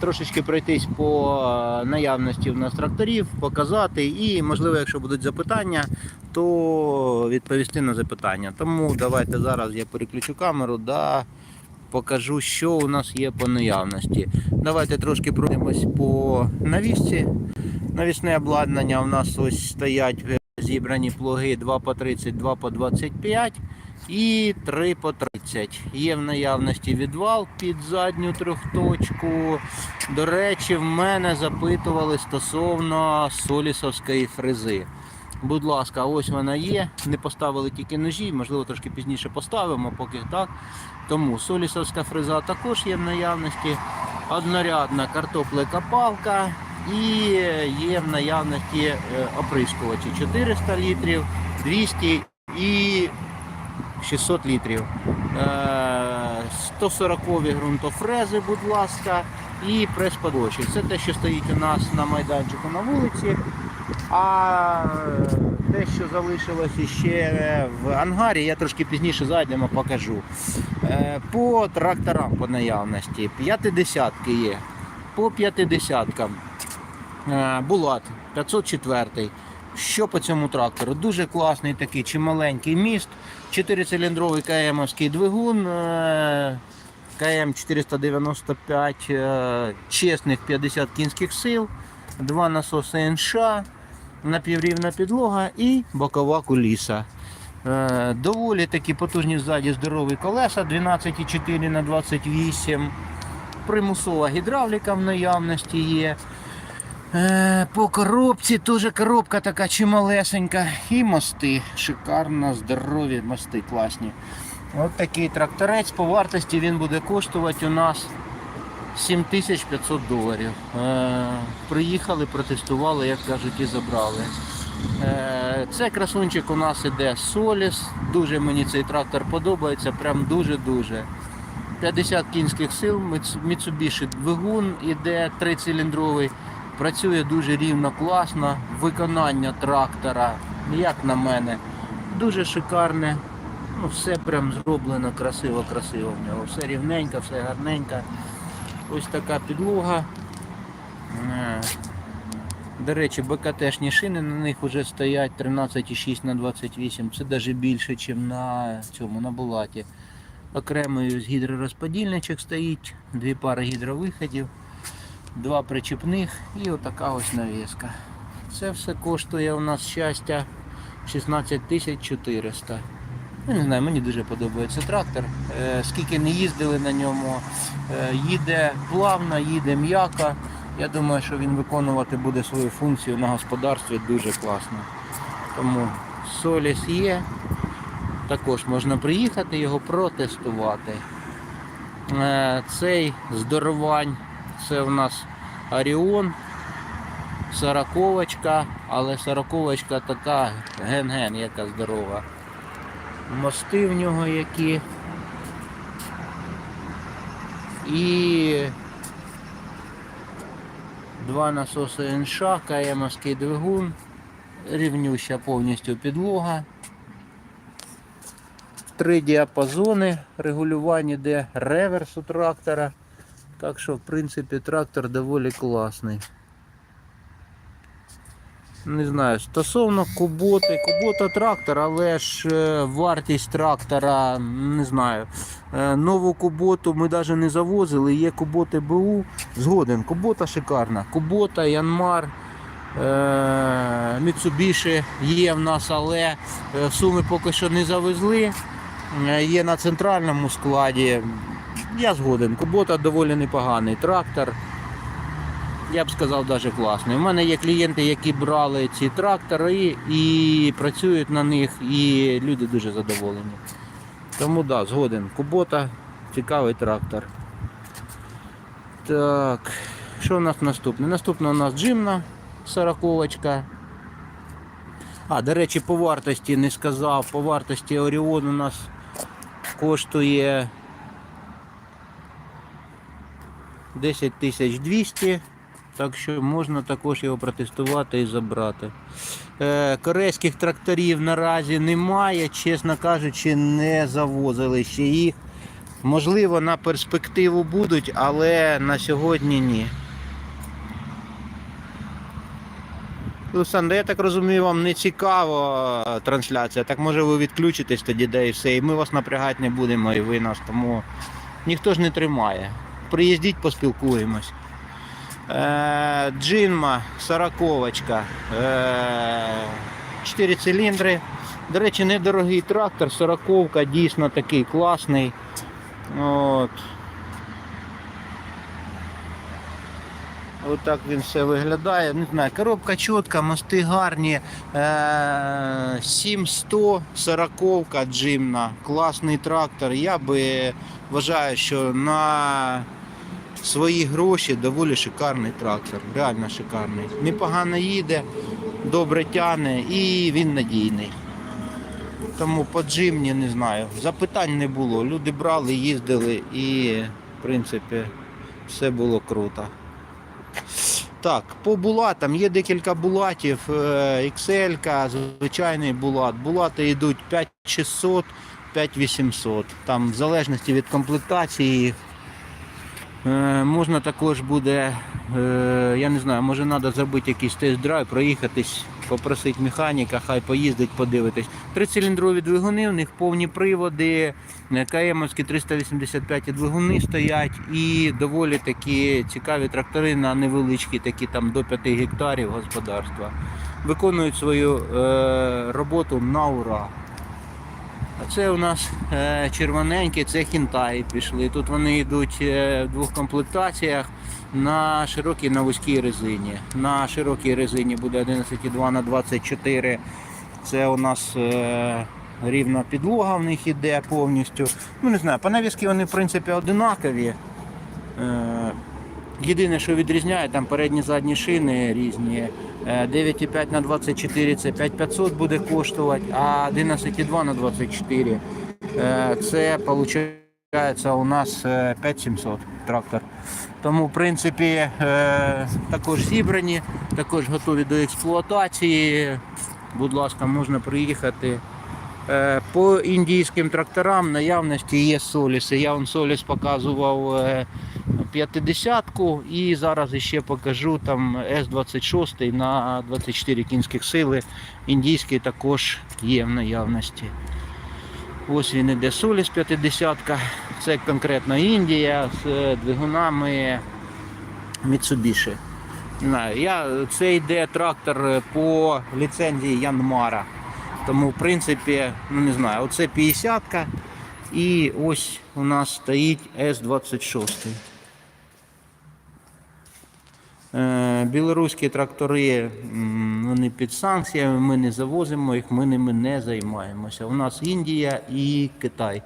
трошечки пройтись по е, наявності в нас тракторів, показати і, можливо, якщо будуть запитання, то відповісти на запитання. Тому давайте зараз я переключу камеру да покажу, що у нас є по наявності. Давайте трошки пройдемось по навісці. Навісне обладнання у нас ось стоять е, зібрані плуги 2 по 30, 2 по 25 і 3 по 30. Є в наявності відвал під задню трьохточку. До речі, в мене запитували стосовно солісовської фрези. Будь ласка, ось вона є. Не поставили тільки ножі, можливо, трошки пізніше поставимо, поки так. Тому солісовська фреза також є в наявності. Однорядна картоплекопалка палка і є в наявності е, оприскувачі 400 літрів, 200 і 600 літрів. Е, 140 ґрунтофрези, будь ласка, і прес-подочі. Це те, що стоїть у нас на майданчику на вулиці. А те, що залишилося ще в ангарі, я трошки пізніше зайдемо, покажу. Е, По тракторам по наявності. 50 є. По 50 Булат 504. Що по цьому трактору? Дуже класний такий чималенький міст, 4-циліндровий КМовський двигун, е, КМ 495, е, чесних 50 кінських сил, два насоси НШ, напіврівна підлога і бокова куліса. Е, Доволі такі потужні ззаді здорові колеса 12,4 на 28 примусова гідравліка в наявності є. Е, По коробці теж коробка така чималесенька. І мости. Шикарно, здорові мости класні. От такий тракторець по вартості він буде коштувати у нас 7500 доларів. Е, Приїхали, протестували, як кажуть, і забрали. Е, Це красунчик у нас іде Соліс. Дуже мені цей трактор подобається, прям дуже-дуже. 50 кінських сил, Mitsubishi двигун іде трициліндровий. Працює дуже рівно, класно. Виконання трактора, як на мене, дуже шикарне. Ну, все прям зроблено красиво, красиво в нього. Все рівненько, все гарненько. Ось така підлога. Е, До речі, БКТшні шини на них вже стоять 13,6 на 28. Це навіть більше, ніж на цьому на булаті. Окремий ось гідророзподільничок стоїть, дві пари гідровиходів, два причіпних і отака ось навіска. Це все коштує у нас щастя 16 400. Ну, не знаю, мені дуже подобається трактор. Е, скільки не їздили на ньому, е, їде плавно, їде м'яко. Я думаю, що він виконувати буде свою функцію на господарстві дуже класно. Тому соліс є. Також можна приїхати його протестувати. Е, Цей здоровань, це в нас Оріон, сороковочка, але сороковочка така ген-ген, яка здорова. Мости в нього які. І два насоси НШ, КМовський двигун, рівнюща повністю підлога. Три діапазони регулювання, де реверс у трактора. Так що, в принципі, трактор доволі класний. Не знаю, стосовно куботи, кубота трактор, але ж е, вартість трактора, не знаю. Е, Нову куботу ми навіть не завозили, є куботи БУ. Згоден, кубота шикарна. Кубота, Янмар, е, Mitsubishi є в нас, але суми поки що не завезли. Є на центральному складі. Я згоден. Кубота доволі непоганий трактор. Я б сказав, навіть класний. У мене є клієнти, які брали ці трактори і працюють на них, і люди дуже задоволені. Тому так, да, згоден. Кубота, цікавий трактор. Так, що у нас наступне? Наступна у нас джимна сороковочка. А, до речі, по вартості не сказав. По вартості Оріон у нас коштує 10 200. Так що можна також його протестувати і забрати. Е, корейських тракторів наразі немає, чесно кажучи, не завозили ще їх. Можливо, на перспективу будуть, але на сьогодні ні. Олександр, я так розумію, вам не цікава е, трансляція. Так може ви відключитесь тоді, де і все. І ми вас напрягати не будемо, і ви нас, тому ніхто ж не тримає. Приїздіть, поспілкуємось. Е, Джинма, сороковочка. Е, 4 циліндри. До речі, недорогий трактор, сороковка, дійсно такий класний. От. Отак він все виглядає. Не знаю, коробка чітка, мости гарні. Е, 7100 сороковка джимна. Класний трактор. Я би вважаю, що на свої гроші доволі шикарний трактор. Реально шикарний. Непогано їде, добре тягне і він надійний. Тому по джимні не знаю. Запитань не було. Люди брали, їздили і, в принципі, все було круто. Так, по булатам є декілька булатів. е, XL, звичайний булат. Булати йдуть 5600, 5800. Там в залежності від комплектації. Е, Можна також буде, е, я не знаю, може треба зробити якийсь тест-драйв, проїхатись, попросити механіка, хай поїздить, подивитись. Трициліндрові двигуни, в них повні приводи, е, КМовські 385 двигуни стоять і доволі такі цікаві трактори на невеличкі, такі там до 5 гектарів господарства. Виконують свою е, роботу на ура. А це у нас е, червоненькі, це хінтаї пішли. Тут вони йдуть е, в двох комплектаціях на широкій на вузькій резині. На широкій резині буде 11,2 на 24. Це у нас е, рівна підлога в них іде повністю. Ну не знаю, по вони в принципі одинакові. Е, Єдине, що відрізняє, там передні задні шини різні. Е, 9,5 на 24 це 5500 буде коштувати, а 11,2 на 24 е, це виходить у нас е, 5700 трактор. Тому, в принципі, е, також зібрані, також готові до експлуатації. Будь ласка, можна приїхати. Е, По індійським тракторам наявності є соліси. Я вам соліс показував 50-ку і зараз ще покажу там С-26 на 24 кінських сили. Індійський також є в наявності. Ось він іде соліс 50-ка. Це конкретно Індія з двигунами Mitsubishi. Я, це йде трактор по ліцензії Янмара. Тому, в принципі, ну не знаю, оце 50-ка і ось у нас стоїть С-26. Е, Білоруські трактори вони під санкціями, ми не завозимо їх, ми ними не займаємося. У нас Індія і Китай.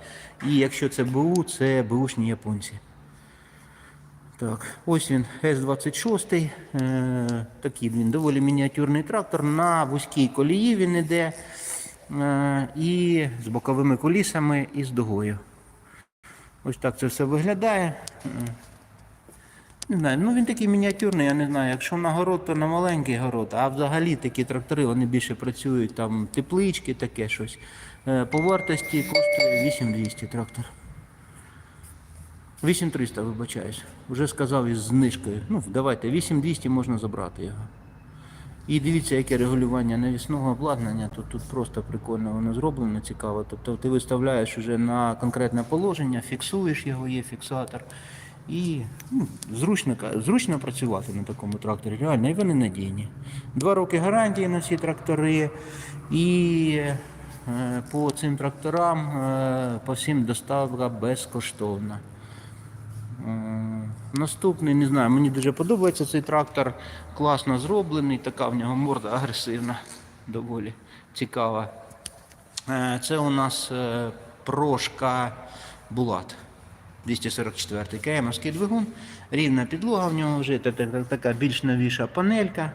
І якщо це БУ, це БУшні японці. Так, ось він С-26. Е, такий він доволі мініатюрний трактор. На вузькій колії він іде. Е, і з боковими колісами і з дугою. Ось так це все виглядає. Не знаю, ну він такий мініатюрний, я не знаю. Якщо на город, то на маленький город, а взагалі такі трактори вони більше працюють, там теплички, таке щось. Е, По вартості коштує 8200 трактор. 8300, вибачаюсь. Вже сказав із знижкою. Ну, давайте, 8200 можна забрати його. І дивіться, яке регулювання навісного обладнання. Тут, тут просто прикольно воно зроблено, цікаво. Тобто ти виставляєш вже на конкретне положення, фіксуєш його, є фіксатор. І ну, зручно, зручно працювати на такому тракторі. Реально, і вони надійні. Два роки гарантії на ці трактори. І е, по цим тракторам е, по всім доставка безкоштовна. Е, Наступний, не знаю, мені дуже подобається цей трактор. Класно зроблений, така в нього морда агресивна, доволі цікава. Це у нас прошка Булат. 244 КМовський двигун. Рівна підлога в нього вже та- та- та- така більш новіша панелька.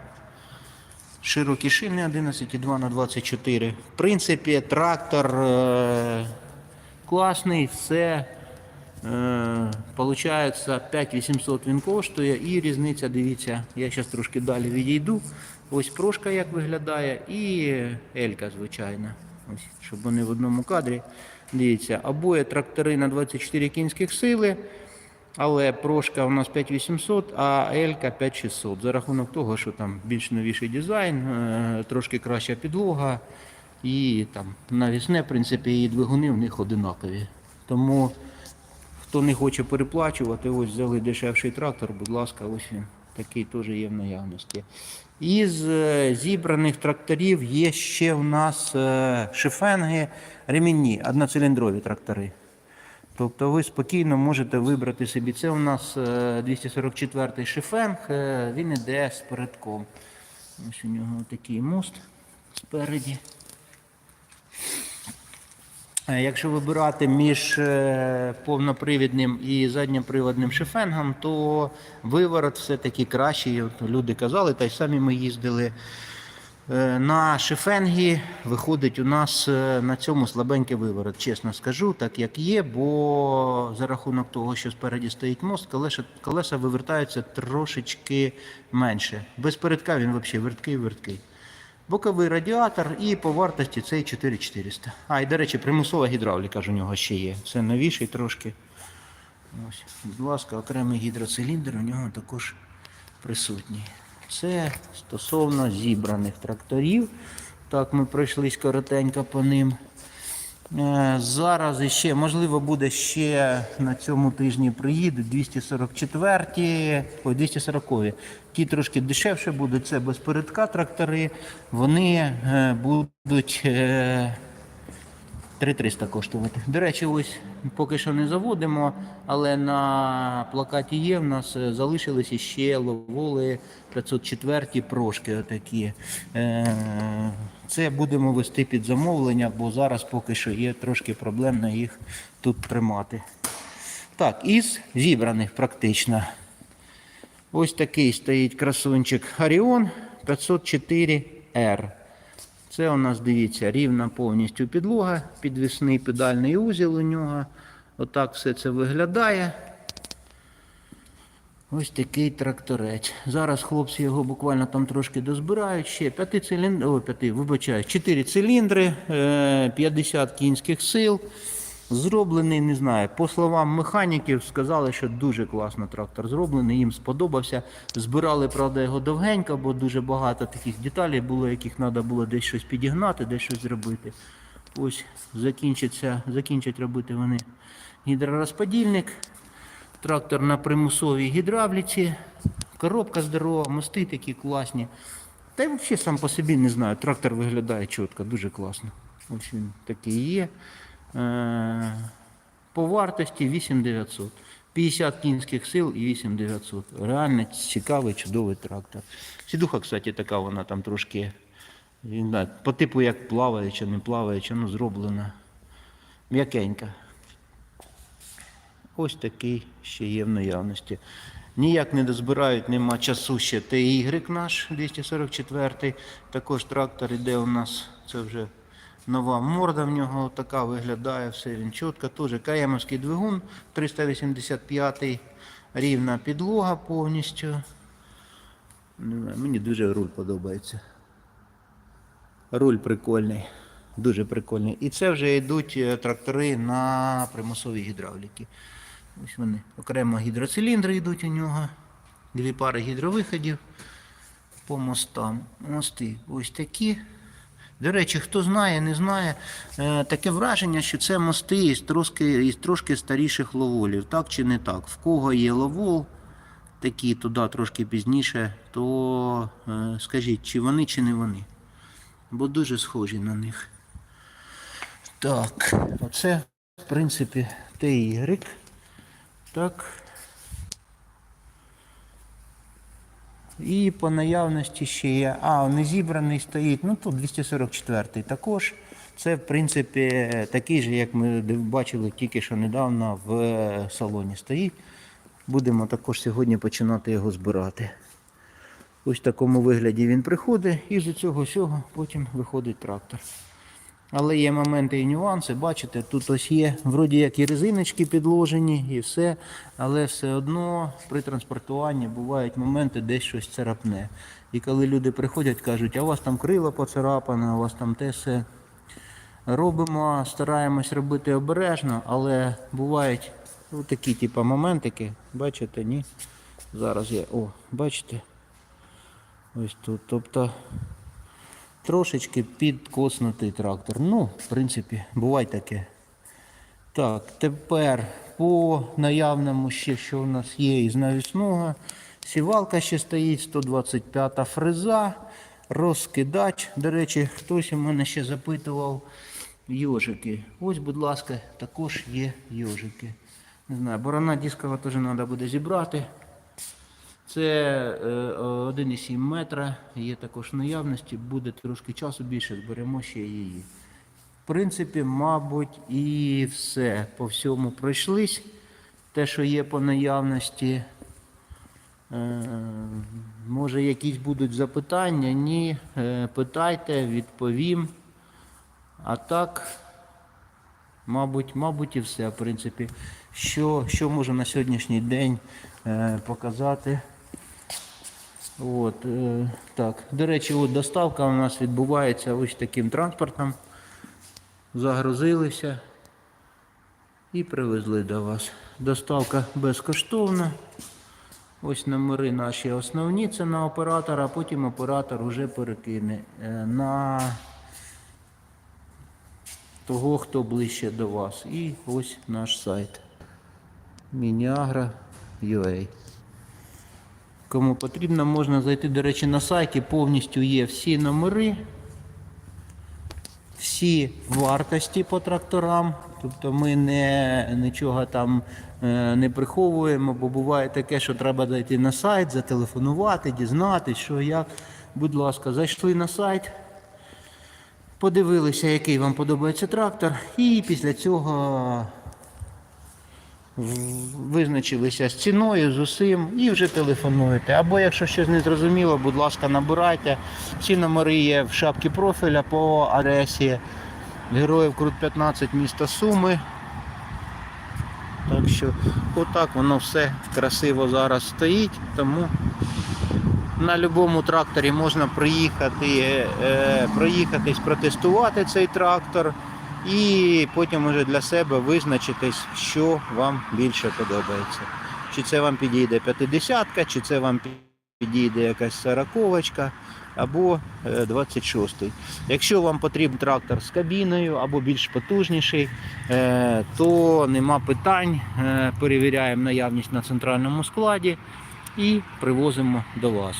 Широкі шини 11,2 на 24. В принципі, трактор е, класний, все. Е, Получається 5800 він коштує і різниця, дивіться, я зараз трошки далі відійду. Ось прошка як виглядає і Елька, звичайно. Ось, щоб вони в одному кадрі Дивіться, обоє трактори на 24 кінських сили. Але прошка у нас 5800, а Елька 5600. За рахунок того, що там більш новіший дизайн, е, трошки краща підлога. І там навісне, в принципі, і двигуни в них одинакові. Тому хто не хоче переплачувати, ось взяли дешевший трактор, будь ласка, ось він такий теж є в наявності. Із е, зібраних тракторів є ще в нас е, шифенги ремінні, одноциліндрові трактори. Тобто ви спокійно можете вибрати собі. Це у нас е, 244-й шифенг, е, він іде з передком. Ось у нього такий мост спереді. Е, Якщо вибирати між е, повнопривідним і задньоприводним шифенгом, то виворот все-таки кращий. Люди казали, та й самі ми їздили. Е, На шифенгі виходить у нас на цьому слабенький виворот, чесно скажу, так як є, бо за рахунок того, що спереді стоїть мост, колеса, колеса вивертаються трошечки менше. Без передка він взагалі верткий верткий. Боковий радіатор і по вартості цей 4400. А, і до речі, примусова гідравліка ж у нього ще є. Це новіший трошки. Ось, будь ласка, окремий гідроциліндр у нього також присутній. Це стосовно зібраних тракторів. Так, ми пройшлись коротенько по ним. Е, Зараз іще, можливо, буде ще на цьому тижні приїдуть 244, ой, 240. Ті трошки дешевше будуть, це без передка трактори. Вони е, будуть е, 3300 коштувати. До речі, ось поки що не заводимо, але на плакаті є. В нас е, залишилися ще ловоли 504 прошки. Отакі. Е, Це будемо вести під замовлення, бо зараз поки що є трошки проблемно їх тут тримати. Так, із зібраних практично. Ось такий стоїть красунчик Оріон 504R. Це у нас, дивіться, рівна повністю підлога, підвісний педальний узіл у нього. Отак все це виглядає. Ось такий тракторець. Зараз хлопці його буквально там трошки дозбирають. Ще п'яти циліндр... О, п'яти, вибачаю, 4 циліндри, е, 50 кінських сил. Зроблений, не знаю. По словам механіків, сказали, що дуже класно трактор зроблений, їм сподобався. Збирали, правда, його довгенько, бо дуже багато таких деталей було, яких треба було десь щось підігнати, десь щось зробити. Ось закінчиться, закінчать робити вони гідророзподільник. Трактор на примусовій гідравліці, коробка здорова, мости такі класні. Та й взагалі сам по собі не знаю, трактор виглядає чітко, дуже класно. Ось він такий є. Е, По вартості 8900. 50 кінських сил і 8900. Реально цікавий, чудовий трактор. Сідуха, кстати, така вона там трошки по типу як плаваюча, не плаваюча, ну зроблена. М'якенька. Ось такий ще є в наявності. Ніяк не дозбирають, нема часу ще TY наш 244. Також трактор іде у нас, це вже нова морда в нього така виглядає, все він чітко. Теж КМовський двигун 385-й, рівна підлога повністю. Мені дуже руль подобається. Руль прикольний, дуже прикольний. І це вже йдуть е, трактори на примусовій гідравліки. Ось вони. Окремо гідроциліндри йдуть у нього. Дві пари гідровиходів по мостам. Мости ось такі. До речі, хто знає, не знає, е, таке враження, що це мости із трошки, із трошки старіших ловолів. Так чи не так? В кого є ловол, такі туди трошки пізніше, то е, скажіть, чи вони, чи не вони. Бо дуже схожі на них. Так, оце, в принципі, TY. Так. І по наявності ще є. А, не зібраний стоїть. Ну тут 244-й також. Це, в принципі, такий же, як ми бачили тільки що недавно в е, салоні стоїть. Будемо також сьогодні починати його збирати. Ось в такому вигляді він приходить і з цього всього потім виходить трактор. Але є моменти і нюанси, бачите, тут ось є, вроді як і резиночки підложені, і все, але все одно при транспортуванні бувають моменти, десь щось царапне. І коли люди приходять, кажуть, а у вас там крило поцарапане, у вас там те все. Робимо, стараємось робити обережно, але бувають ну, такі типу, моментики. Бачите, ні? Зараз я. О, бачите? Ось тут. Тобто трошечки підкоснутий трактор. Ну, в принципі, буває таке. Так, тепер по наявному ще, що в нас є із навісного. Сівалка ще стоїть, 125 фреза, розкидач. До речі, хтось у мене ще запитував йожики. Ось, будь ласка, також є йожики. Не знаю, борона дискова теж треба буде зібрати. Це е, 1,7 метра, є також наявності, буде трошки часу більше, зберемо ще її. В принципі, мабуть, і все. По всьому пройшлись. Те, що є по наявності. Е, може, якісь будуть запитання? Ні. Е, питайте, відповім. А так, мабуть, мабуть, і все, в принципі. Що, що можу на сьогоднішній день е, показати? От, е, так. До речі, от доставка у нас відбувається ось таким транспортом. Загрузилися і привезли до вас. Доставка безкоштовна. Ось номери наші основні, це на оператора, а потім оператор вже перекине е, на того, хто ближче до вас. І ось наш сайт. Miniagra.ua Кому потрібно, можна зайти, до речі, на сайті повністю є всі номери, всі вартості по тракторам. Тобто ми не, нічого там е, не приховуємо, бо буває таке, що треба зайти на сайт, зателефонувати, дізнатися, що як. Будь ласка, зайшли на сайт, подивилися, який вам подобається трактор, і після цього визначилися з ціною, з усім і вже телефонуєте. Або якщо щось не зрозуміло, будь ласка, набирайте. Ці номери є в шапці профіля по адресі Героїв Крут 15 міста Суми. Так що отак воно все красиво зараз стоїть, тому на будь-якому тракторі можна приїхати, е, проїхатись, протестувати цей трактор і потім уже для себе визначитись, що вам більше подобається. Чи це вам підійде 50-ка, чи це вам підійде якась 40-ка або е, 26-й. Якщо вам потрібен трактор з кабіною або більш потужніший, е, то нема питань. Е, Перевіряємо наявність на центральному складі і привозимо до вас.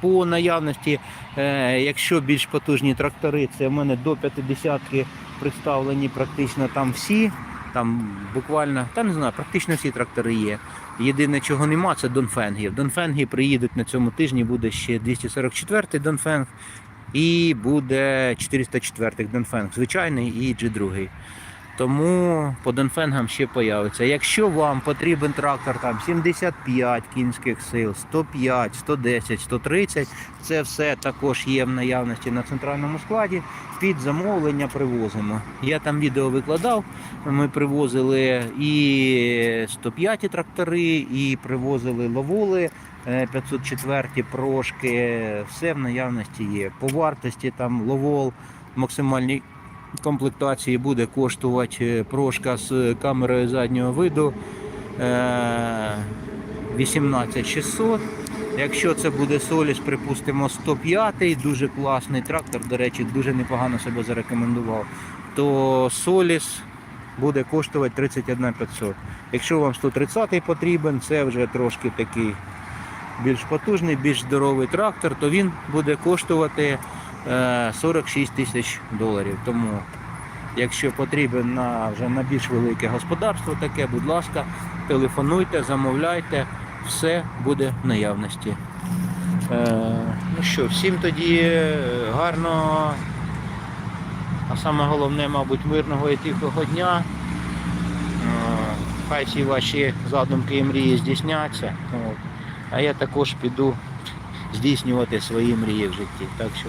По наявності, е, якщо більш потужні трактори, це в мене до 50-ки представлені практично там всі. Там буквально, та не знаю, практично всі трактори є. Єдине, чого нема, це Донфенги. Донфенги приїдуть на цьому тижні, буде ще 244-й Донфенг і буде 404-й Донфенг, звичайний і G2. Тому по Донфенгам ще появиться. Якщо вам потрібен трактор там 75 кінських сил, 105, 110, 130, це все також є в наявності на центральному складі. Під замовлення привозимо. Я там відео викладав. Ми привозили і 105 трактори, і привозили ловоли. е, 504 прошки, все в наявності є. По вартості там ловол максимальній комплектації буде коштувати е, прошка з камерою заднього виду е, 18600. Якщо це буде Соліс, припустимо, 105 дуже класний трактор, до речі, дуже непогано себе зарекомендував, то Соліс буде коштувати 31500. Якщо вам 130 потрібен, це вже трошки такий більш потужний, більш здоровий трактор, то він буде коштувати е, 46 тисяч доларів. Тому, якщо потрібен на, вже на більш велике господарство таке, будь ласка, телефонуйте, замовляйте, все буде в наявності. Е, ну що, всім тоді е, гарного, а саме головне, мабуть, мирного і тихого дня. Е, Хай всі ваші задумки і мрії здійсняться. От. А я також піду здійснювати свої мрії в житті. Так що